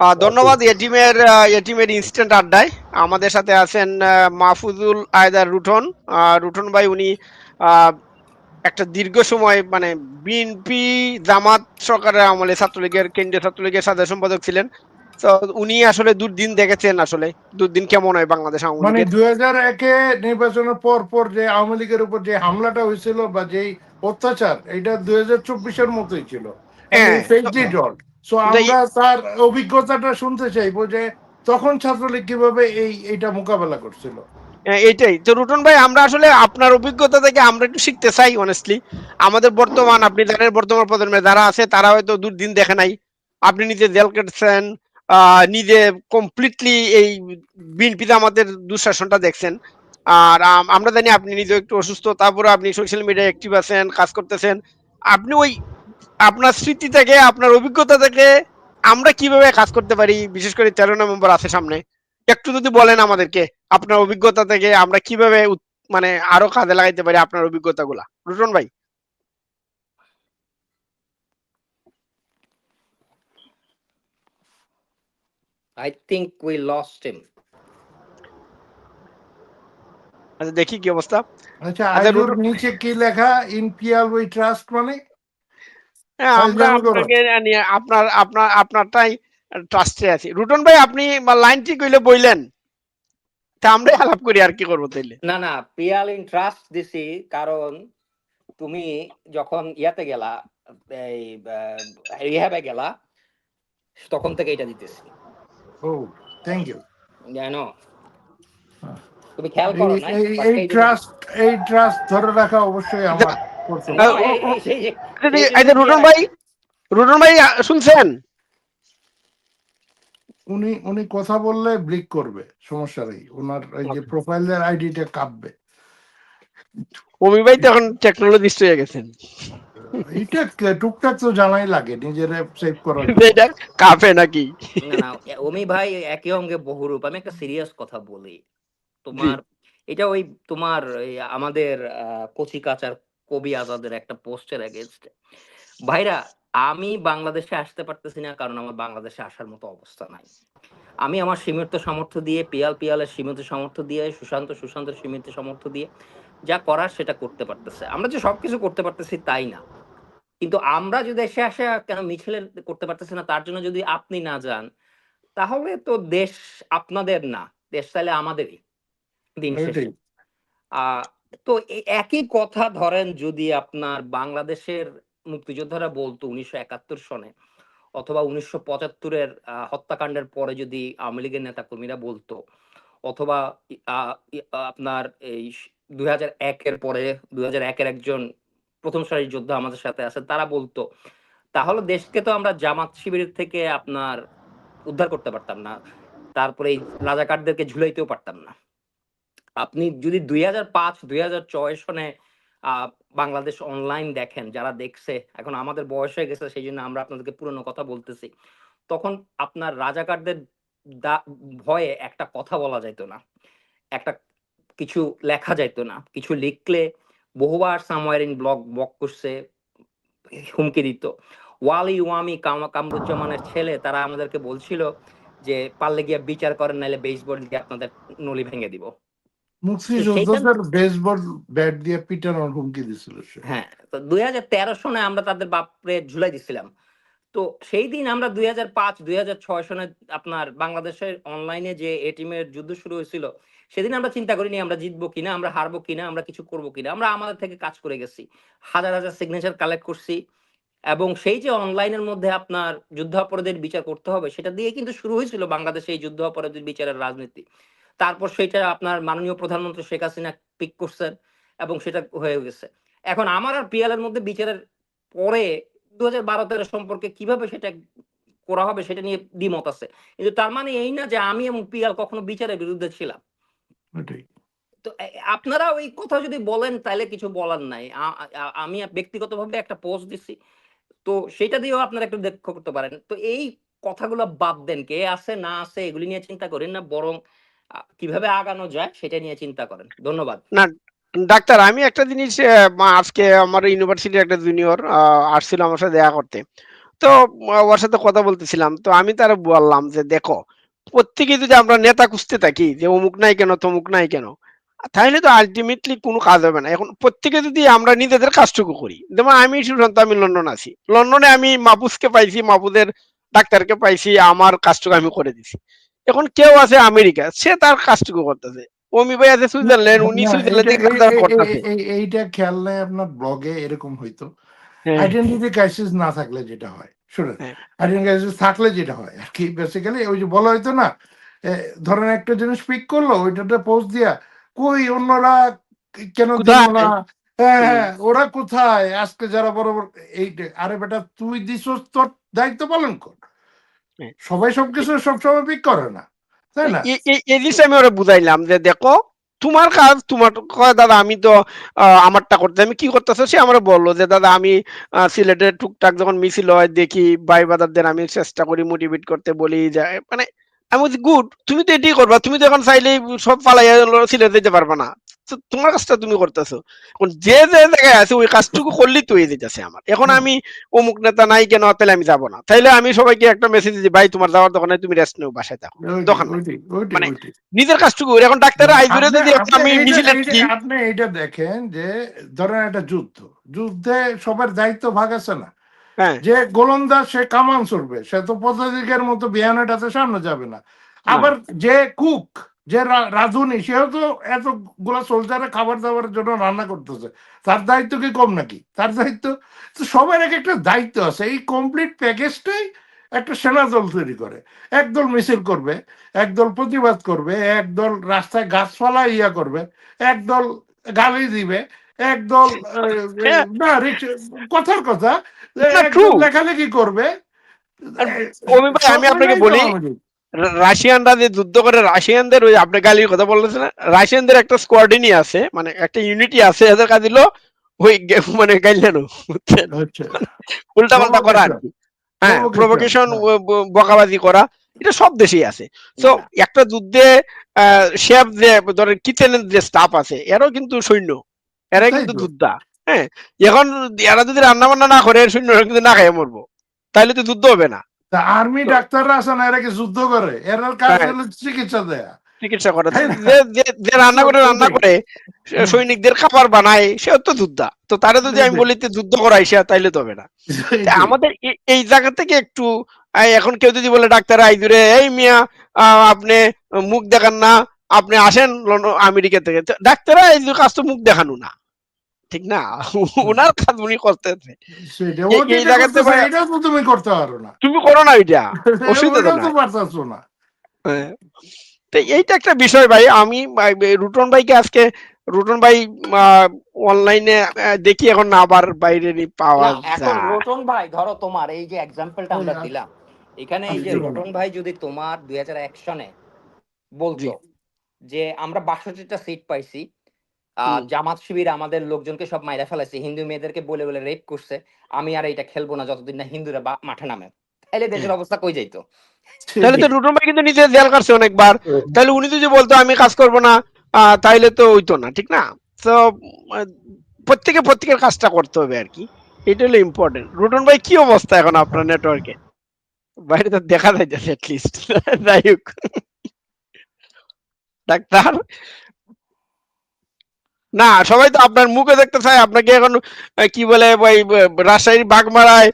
আহ, ধন্যবাদ এটিমের এটিমের ইনস্ট্যান্ট আড্ডায়। আমাদের সাথে আছেন মাহফুজুল আয়দার রুঠন আহ, রুঠন ভাই উনি আহ, একটা দীর্ঘ সময় মানে বিএনপি জামাত সরকারের আমলে ছাত্রলীগের কেন্দ্রীয় ছাত্রলীগের সাধারণ সম্পাদক ছিলেন। তো উনি আসলে দুর্দিন দেখেছেন আসলে দুর্দিন কেমন হয় বাংলাদেশ আওয়ামী মানে দুই হাজার একে নির্বাচনের পর পর যে আওয়ামী লীগের উপর যে হামলাটা হয়েছিল বা যেই অত্যাচার এটা দুই হাজার চব্বিশের মতোই ছিল। হ্যাঁ। সো আমরা তার অভিজ্ঞতাটা শুনতে চাইব যে তখন ছাত্রলীগ কীভাবে এই মোকাবেলা করছিল। এইটাই। তো রুটন ভাই আমরা আসলে আপনার অভিজ্ঞতা থেকে আমরা একটু শিখতে চাই অনেস্টলি আমাদের বর্তমান আপনি জানেন বর্তমান প্রজন্মে যারা আছে তারা হয়তো দুর্দিন দেখে নাই। আপনি নিজে জেল কেটেছেন নিজে কমপ্লিটলি এই বিএনপিতে আমাদের দুঃশাসনটা দেখছেন। আর আমরা জানি আপনি নিজে একটু অসুস্থ তারপরে আপনি সোশ্যাল মিডিয়ায় অ্যাক্টিভ আছেন কাজ করতেছেন। আপনি ওই আপনার স্মৃতি থেকে আপনার অভিজ্ঞতা থেকে আমরা কীভাবে কাজ করতে পারি? বিশেষ করে তেরো নভেম্বর আছে সামনে। একটু যদি বলেন আমাদেরকে আপনার অভিজ্ঞতা থেকে আমরা কীভাবে মানে আরও কাজে লাগাইতে পারি আপনার অভিজ্ঞতাগুলা। রুটন ভাই। I think we lost him. আচ্ছা দেখি কি অবস্থা। আচ্ছা আচ্ছা, নিচে কি লেখা? ইন পিয়াল উই ট্রাস্ট মানে? হ্যাঁ আমরা আপনাকে আপনার আপনার আপনারটাই ট্রাস্টে আছি। রুটন ভাই আপনি লাইন ঠিক হইলে বইলেন। তা আমরাই আলাপ করি আর কি করব তাইলে? না না পিয়াল ইন ট্রাস্ট দিছি কারণ তুমি যখন ইয়াতে গেলা এই রিহাবে গেলা তখন থেকে এটা দিতেছি। ও থ্যাংক ইউ জানো তুমি খেয়াল করো না এই ট্রাস্ট এই ট্রাস্ট ধরে রাখা অবশ্যই আমার। রুটন ভাই রুটন ভাই শুনছেন? উনি উনি কথা বললে ব্লিক করবে সমস্যা নেই। ওনার এই যে প্রোফাইলের আইডিটা কাঁপবে। অমি ভাই তো টেকনোলজিস্ট হয়ে গেছেন। এইটা টুকটাক তো জানাই লাগে নিজেরে সেভ করার এটা কাফে নাকি? অমি ভাই একই অঙ্গে বহুরূপ। আমি একটা সিরিয়াস কথা বলি। তোমার এটা ওই তোমার আমাদের আহ, কচি কাচার কবি আজাদের একটা পোস্টের এগেনস্ট ভাইরা আমি বাংলাদেশে আসতে পারতেছি না কারণ আমার বাংলাদেশে আসার মতো অবস্থা নাই। আমি আমার সীমিত সামর্থ্য দিয়ে পিয়াল পিয়ালের সীমিত সামর্থ্য দিয়ে সুশান্ত সুশান্তের সীমিত সামর্থ্য দিয়ে যা করার সেটা করতে পারতেছে। আমরা যে সবকিছু করতে পারতেছি তাই না। কিন্তু আমরা যদি দেশে আসে কেন মিছিলে করতে পারতেছি না তার জন্য যদি আপনি না যান তাহলে তো দেশ আপনাদের না। দেশ তাহলে আমাদেরই। দিন শেষে। আহ, তো একই কথা ধরেন যদি আপনার বাংলাদেশের মুক্তিযোদ্ধারা বলতো উনিশশো একাত্তর সনে অথবা উনিশশো পঁচাত্তরের হত্যাকাণ্ডের পরে যদি আওয়ামী লীগের নেতাকর্মীরা বলতো অথবা আপনার এই দুই হাজার একের পরে দুই হাজার একের একজন প্রথম সারির যোদ্ধা আমাদের সাথে আছে, তারা বলতো, তাহলে দেশকে তো আমরা জামাত শিবিরের থেকে আপনার উদ্ধার করতে পারতাম না। তারপরে এই রাজাকারদেরকে ঝুলাইতেও পারতাম না। আপনি যদি দুই হাজার পাঁচ, দুই হাজার ছয় সনে বাংলাদেশ অনলাইন দেখেন, যারা দেখছে, এখন আমাদের বয়স হয়ে গেছে, সেই জন্য আমরা আপনাদেরকে পুরনো কথা বলতেছি। তখন আপনার রাজাকারদের ভয়ে একটা কথা বলা যাইত না। একটা কিছু লেখা যাইতো না। কিছু লিখলে বহুবার সামওয়ার ইন ব্লগ ব্লক করছে, হুমকি দিত। ওয়ালি ওয়ামি কাম- কামরুজ্জামানের ছেলে, তারা আমাদেরকে বলছিল যে, পারলে গিয়ে বিচার করেন, নাইলে বেসবল দিয়ে আপনাদের নলি ভেঙে দিব। মুক্তিযোদ্ধাদের বেসবল ব্যাট দিয়ে পিটানোর হুমকি দিছিল হ্যাঁ তো দুই হাজার তেরো সনে আমরা তাদের বাপরে ঝুলাই দিছিলাম। তো সেই দিন আমরা দুই হাজার পাঁচ দুই হাজার ছয় সনে আপনার বাংলাদেশের অনলাইনে যে এটিমের যুদ্ধ শুরু হয়েছিল সেদিন আমরা চিন্তা করিনি আমরা জিতবো কিনা আমরা হারবো কিনা আমরা কিছু করব কিনা। আমরা আমাদের থেকে কাজ করে গেছি। হাজার হাজার সিগনেচার কালেক্ট করছি এবং সেই যে অনলাইনের মধ্যে আপনার যুদ্ধাপরাধের বিচার করতে হবে সেটা দিয়ে কিন্তু শুরু হয়েছিল বাংলাদেশে এই যুদ্ধাপরাধের বিচারের রাজনীতি। তারপর সেটা আপনার মাননীয় প্রধানমন্ত্রী শেখ হাসিনা পিক করছেন এবং সেটা হয়ে গেছে। এখন আমার আর পিএল এর মধ্যে বিচারের পরে দু হাজার বারো তেরো সম্পর্কে কীভাবে সেটা করা হবে সেটা নিয়ে দ্বিমত আছে। কিন্তু তার মানে এই না যে আমি এবং পিএল কখনো বিচারের বিরুদ্ধে ছিলাম। তো আপনারা ওই কথা যদি বলেন তাহলে কিছু বলার নাই। আমি ব্যক্তিগতভাবে একটা পোস্ট দিছি। তো সেটা দিয়েও আপনারা একটু দেখতে করতে পারেন। তো এই কথাগুলো বাদ দেন। কে আছে না আছে এগুলি নিয়ে চিন্তা করেন না। বরং কীভাবে আগানো যায় সেটা নিয়ে চিন্তা করেন। ধন্যবাদ। না, ডাক্তার, আমি একটা জিনিস আজকে আমার ইউনিভার্সিটির একটা জুনিয়র আসছিল আমার সাথে দেখা করতে। তো ওর সাথে কথা বলতেছিলাম। তো আমি তারা বললাম যে, দেখো প্রত্যেকে যদি আমরা নেতা খুঁজতে থাকি, যে অমুক নাই কেন, তমুক নাই কেন, তাহলে তো আলটিমেটলি কোনো কাজ হবে না। এখন প্রত্যেকে যদি আমরা নিজেদের কাজটুকু করি, যেমন আমি সুশান্ত, আমি লন্ডন আছি। লন্ডনে আমি মাহফুজকে পাইছি, মাহফুজের ডাক্তারকে পাইছি, আমার কাজটুকু আমি করে দিছি। এখন কেউ আছে আমেরিকা সে তার কাজটুকু করতেছে। অমি ভাই আছে সুইজারল্যান্ড উনি সুইজারল্যান্ডে এই- এই- করতেছে। এই- এই- এইটা খেয়াল নেই আপনার ব্লগে এরকম হইতো। হ্যাঁ, আইডেন্টিটি ক্রাইসিস না থাকলে যেটা হয় শুনেন? হ্যাঁ। ক্রাইসিস থাকলে যেটা হয় আর কি বেসিক্যালি ওই যে বলা হইতো না ধরেন একটা জিনিস পিক করল ওইটাতে পোস্ট দিয়া কই অন্যরা কেন দিল না? হ্যাঁ হ্যাঁ ওরা কোথায়? আজকে যারা বড় বড় এইটা আরে বেটা তুই দিস তোর দায়িত্ব পালন কর। হ্যাঁ। সবাই সবকিছু সবসময় পিক করে না তাই না? এই- এই- এই আমি ওরা বুঝাইলাম যে দেখো তোমার কাজ তোমার দাদা আমি তো আমারটা করতে আমি কি করতেছো? সে আমার বলল যে দাদা আমি সিলেটে টুকটাক যখন মিছিল হয় দেখি ভাই বাদারদের আমি চেষ্টা করি মোটিভেট করতে বলি যে মানে আমি বলছি গুড তুমি তো এটাই করবা তুমি তো এখন চাইলে সব পালাই সিলেটে যেতে পারবা না। তোমার কাজটা তুমি করতেছো। এখন যে যে জায়গায় আছে ওই কাজটুকু করলেই তো হয়ে যেতেছে আমার। এখন আমি অমুক নেতা নাই কেন তাহলে আমি যাব না। তাইলে আমি সবাইকে একটা মেসেজ দিই ভাই তোমার যাওয়ার দোকানে তুমি রেস্ট নেও বাসায় থাকো। দোকান মানে নিজের কাজটুকু এখন ডাক্তার আইজুরে আপনি- যদি আমি মিছিলে থাকি। আপনি এইটা দেখেন যে ধরেন একটা যুদ্ধ। যুদ্ধে সবার দায়িত্ব ভাগ আছে না? হ্যাঁ। যে গোলন্দাজ সে কামান চড়বে। সে তো পদাধিকের মতো বিয়ানাটাতে সামনে যাবে না। আবার যে কুক যে রাঁধুনি সেও তো এতগুলা সোলজারে খাবার দাবারের জন্য রান্না করতেছে। তার দায়িত্ব কি কম নাকি? তার দায়িত্ব সবার এক একটা দায়িত্ব আছে। এই কমপ্লিট প্যাকেজটাই একটা সেনা দল তৈরি করে। একদল মিছিল করবে একদল প্রতিবাদ করবে একদল রাস্তায় গাছপালা ইয়া করবে একদল গালি দিবে একদল। না কথার কথা লেখালেখি করবে। আমি আপনাকে বলি, রাশিয়ানরা যে যুদ্ধ করে রাশিয়ানদের ওই আপনি গালির কথা বলতেছেন না রাশিয়ানদের একটা স্কোয়াডেনই আছে মানে একটা ইউনিটি আছে এদের কাজ হলো ওই মানে গাইলানো আচ্ছা। উল্টা পাল্টা করা আর কি। হ্যাঁ প্রভোকেশন। বকাবাজি করা এটা সব দেশেই আছে। তো একটা যুদ্ধে শেফ যে ধরেন কিচেনের যে স্টাফ আছে এরাও কিন্তু সৈন্য। এরাই তাই কিন্তু। যোদ্ধা। হ্যাঁ এখন এরা যদি রান্না বান্না না করে সৈন্যরা কিন্তু না খাইয়ে মরবো। তাহলে তো যুদ্ধ হবে না। তা আর্মি ডাক্তাররা আছে না এরা কি যুদ্ধ করে? এরা কাজ হ্যাঁ। হলো চিকিৎসা দেয়া। চিকিৎসা করে। যে রান্না করে রান্না করে সৈনিকদের খাবার বানায় সে তো যোদ্ধা। তো তারে যদি আমি বলি যে যুদ্ধ করাই সে তাইলে তো হবে না। আমাদের এই জায়গা থেকে একটু এখন কেউ যদি বলে ডাক্তার আইদুরে এই মিয়া আহ, আপনি মুখ দেখান না আপনি আসেন আমেরিকা থেকে। ডাক্তার এই কাজ তো মুখ দেখানো না। ঠিক না? ওনার কাজ উনি করতেছে এই- জায়গাতে তুমি করতে পারো না। তুমি করো না ওইটা অসুবিধা না। হ্যাঁ। তো এইটা একটা বিষয় ভাই আমি রুটন ভাইকে আজকে রুটন ভাই অনলাইনে দেখি এখন না আবার বাইরে পাওয়া এখন যায়। রোটন ভাই ধরো তোমার এই যে এক্সাম্পলটা আমরা দিলাম এখানে এই যে রুটন ভাই যদি তোমার দুই হাজার এক সনে বলছো যে আমরা বাষট্টিটা সিট পাইছি। জামাত শিবির আমাদের লোকজনকে সব মাইরা ফেলাইছে। হিন্দু মেয়েদেরকে বলে বলে রেপ করছে। আমি আর এটা খেলব না যতদিন না হিন্দুরা বা- মাঠে নামে। তাহলে দেশের অবস্থা কই যাইতো? তাহলে তো রুটন ভাই কিন্তু নিজে জেল কাটছে অনেকবার। তাহলে উনি যদি বলতো আমি কাজ করব না আহ, তাইলে তো হইতো না ঠিক না? তো প্রত্যেকে প্রত্যেকের কাজটা করতে হবে আর কি। এটা হলো ইম্পর্টেন্ট রুটন ভাই কি অবস্থা এখন আপনার নেটওয়ার্কে বাইরে তো দেখা যাইতেছে লিস্ট যাই হোক। ডাক্তার না সবাই তো আপনার মুখে দেখতে চায় আপনাকে এখন কি বলে ওই রাজশাহীর বাগমারায়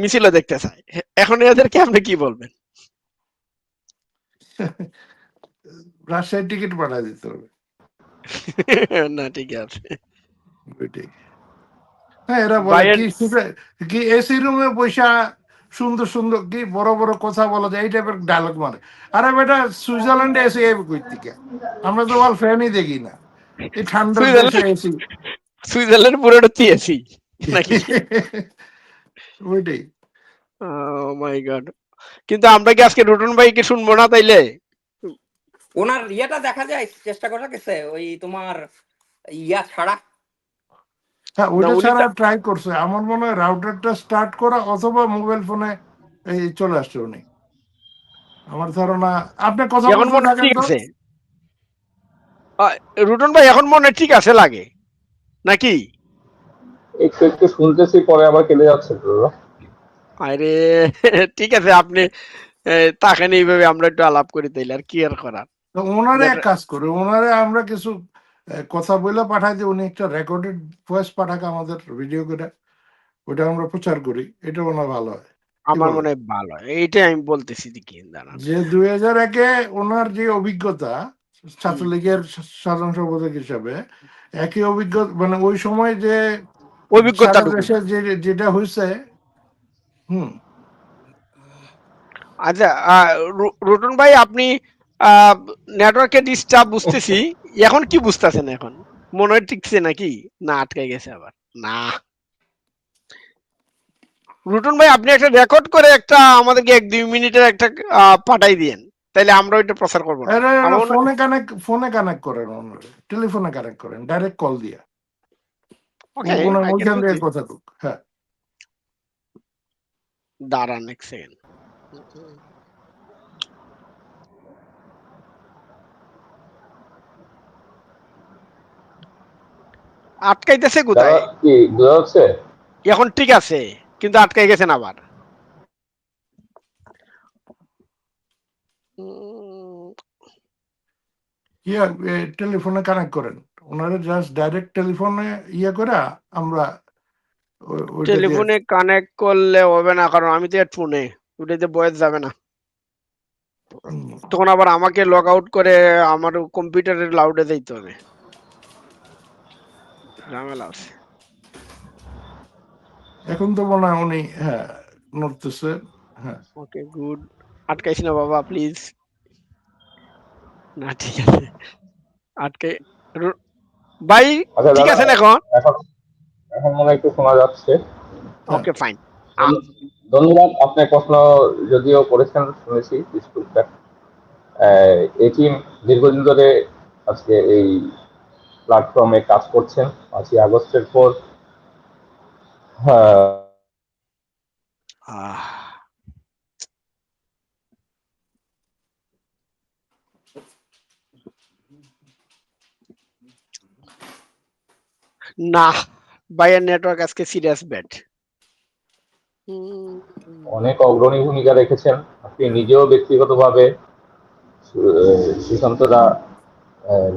মিছিলে দেখতে চায়। এখন এদেরকে আপনি কি বলবেন? রাজশাহীর টিকিট পাঠা দিতে হবে। না ঠিক আছে। হ্যাঁ এরা বলে কি কি এসি রুমে বৈশা সুন্দর সুন্দর কি বড় বড় কথা বলা যায় এই টাইপের ডায়লগ মারে। আরে বেটা সুইজারল্যান্ডে এসে কই থেকে আমরা তো বল ফ্যানই দেখি না। ঠান্ডা সুইজারল্যান্ড- এসি। সুইজারল্যান্ড পুরোটা নাকি? ওইটাই। মাই গড কিন্তু আমরা কি আজকে রুটন ভাইকে শুনব না তাইলে? ওনার ইয়েটা দেখা যায় চেষ্টা করা গেছে ওই তোমার ইয়া ছাড়া। হ্যাঁ ওইটা উনি ছাড়া ট্রাই করছে। আমার মনে হয় রাউটারটা স্টার্ট করা অথবা মোবাইল ফোনে এই চলে আসছে উনি। আমার ধারণা আপনি কথা এখন বলতে মনে ঠিক আছে। রুটন ভাই এখন মনে হয় ঠিক আছে লাগে। নাকি? একটু একটু শুনতেছি পরে আবার কেটে যাচ্ছে আরে ঠিক আছে আপনি তাকে নিয়ে এইভাবে আমরা একটু আলাপ করি তাইলে আর কি আর করার? ওনারে এক কাজ করে ওনারে আমরা কিছু কথা বলে পাঠাই দিই উনি একটা রেকর্ডেড ভয়েস পাঠাকে আমাদের ভিডিও করে ওটা আমরা প্রচার করি এটা ওনার ভালো হয়। আমার মনে হয় ভালো হয়। এইটাই আমি বলতেছি যে দুই হাজার একে ওনার যে অভিজ্ঞতা ছাত্রলীগের সাধারণ সম্পাদক হিসাবে একই অভিজ্ঞতা মানে ওই সময় যে অভিজ্ঞতা যেটা হয়েছে হুম। আচ্ছা রুটন ভাই আপনি নেটওয়ার্কে ডিস্টার্ব বুঝতেছি। এখন কি বুঝতেছেন এখন? মনে হয় টিকছে নাকি? না আটকে গেছে আবার। না। রুটন ভাই আপনি একটা রেকর্ড করে একটা আমাদেরকে এক দুই মিনিটের একটা আহ, পাঠাই দিয়েন। তাইলে আমরা ওইটা প্রচার করব ফোনে কানেক্ট ফোনে কানেক্ট করেন টেলিফোনে কানেক্ট করেন ডাইরেক্ট কল দিয়া। ওইখান this. কথা কুক হ্যাঁ। দাঁড়ান এক সেকেন্ড আটকাইতেছে কোথায়? কি বোঝা যাচ্ছে? এখন ঠিক আছে কিন্তু আটকাই গেছেন আবার। কি টেলিফোনে কানেক্ট করেন। ওনারা জাস্ট ডাইরেক্ট টেলিফোনে ইয়ে করে আমরা টেলিফোনে কানেক্ট করলে হবে না কারণ আমি তো ফোনে ওটাতে বয়স যাবে না। তখন আবার আমাকে লগ আউট করে আমার কম্পিউটারের লাউডে যাইতে হবে। ঝামেলা আছে। এখন তো মনে হয় উনি হ্যাঁ নড়তেছে হ্যাঁ। ওকে গুড আটকাইছি না বাবা প্লিজ না ঠিক আছে। আটকে ভাই আচ্ছা ঠিক আছেন এখন এখন এখন মনে একটু শোনা যাচ্ছে। ওকে ফাইন ধন্যবাদ আপনার প্রশ্ন যদিও করেছেন শুনেছি টিম দীর্ঘদিন ধরে আজকে এই প্ল্যাটফর্মে কাজ করছেন। পাঁচই আগস্টের পর হ্যাঁ, না ভাইয়ের নেটওয়ার্ক আজকে সিরিয়াস ব্যাড অনেক অগ্রণী ভূমিকা রেখেছেন। আপনি নিজেও ব্যক্তিগতভাবে সুশান্তরা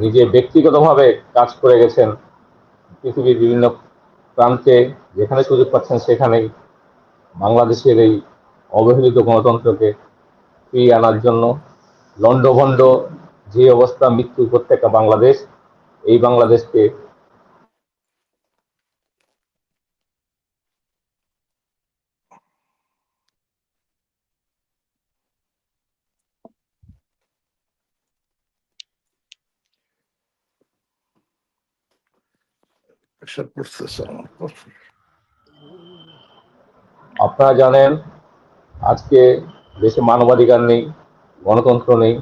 নিজে ব্যক্তিগতভাবে কাজ করে গেছেন। পৃথিবীর বিভিন্ন প্রান্তে যেখানে সুযোগ পাচ্ছেন সেখানেই বাংলাদেশের এই অবহেলিত গণতন্ত্রকে ফিরিয়ে আনার জন্য লণ্ডভণ্ড যে অবস্থা মৃত্যু উপত্যকা বাংলাদেশ এই বাংলাদেশকে প্রেশার পড়তেছে আপনারা জানেন, আজকে দেশে মানবাধিকার নেই, গণতন্ত্র নেই।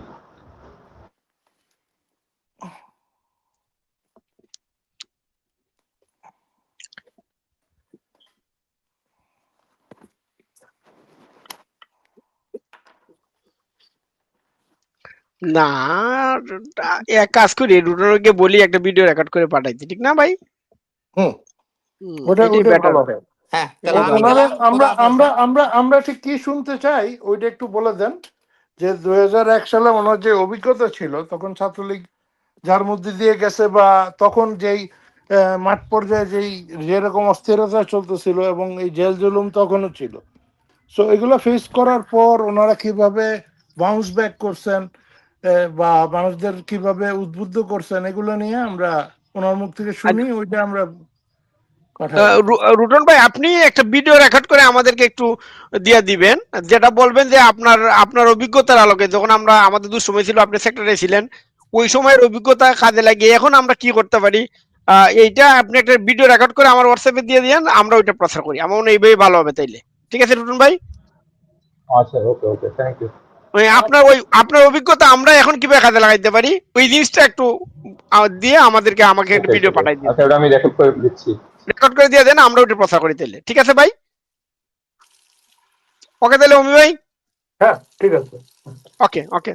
না এক কাজ করি রুটনকে বলি, একটা ভিডিও রেকর্ড করে পাঠাইতে ঠিক না ভাই? হুম ওটা হবে। হয়। আমরা আমরা আমরা আমরা ঠিক কি শুনতে চাই ওইটা একটু বলে দেন যে দুই হাজার এক সালে ওনার যে অভিজ্ঞতা ছিল তখন ছাত্রলীগ যার মধ্যে দিয়ে গেছে বা তখন যেই মাঠ পর্যায়ে যেই যেরকম অস্থিরতা চলতেছিল এবং এই জেল জুলুম তখনও ছিল সো এগুলো ফেস করার পর ওনারা কীভাবে বাউন্স ব্যাক করছেন বা মানুষদের কীভাবে উদ্বুদ্ধ করছেন এগুলো নিয়ে আমরা ওনার মুখ থেকে শুনি ওইটা আমরা রুটন ভাই আপনি একটা ভিডিও রেকর্ড করে আমাদেরকে একটু দিয়ে দিবেন যেটা বলবেন যে আপনার আপনার অভিজ্ঞতার আলোকে যখন আমরা আমাদের দু সময় ছিল আপনি সেক্টরে ছিলেন ওই সময়ের অভিজ্ঞতা কাজে লাগিয়ে এখন আমরা কি করতে পারি? আহ, এইটা আপনি একটা ভিডিও রেকর্ড করে আমার হোয়াটসঅ্যাপে দিয়ে দিয়েন আমরা ওইটা প্রচার করি। আমার মনে এইভাবে ভালো হবে তাইলে। ঠিক আছে রুটন ভাই? আচ্ছা ওকে ওকে থ্যাংক ইউ ওই আপনার ওই আপনার অভিজ্ঞতা আমরা এখন কীভাবে কাজে লাগাইতে পারি? ওই জিনিসটা একটু দিয়ে আমাদেরকে আমাকে একটু ভিডিও পাঠাই দিন। আচ্ছা আমি রেকর্ড করে দিচ্ছি। রেকর্ড করে দিয়ে দেন আমরা ওটা প্রচার করে দিলে ঠিক আছে ভাই? ওকে তাহলে অমি ভাই? হ্যাঁ ঠিক আছে। ওকে ওকে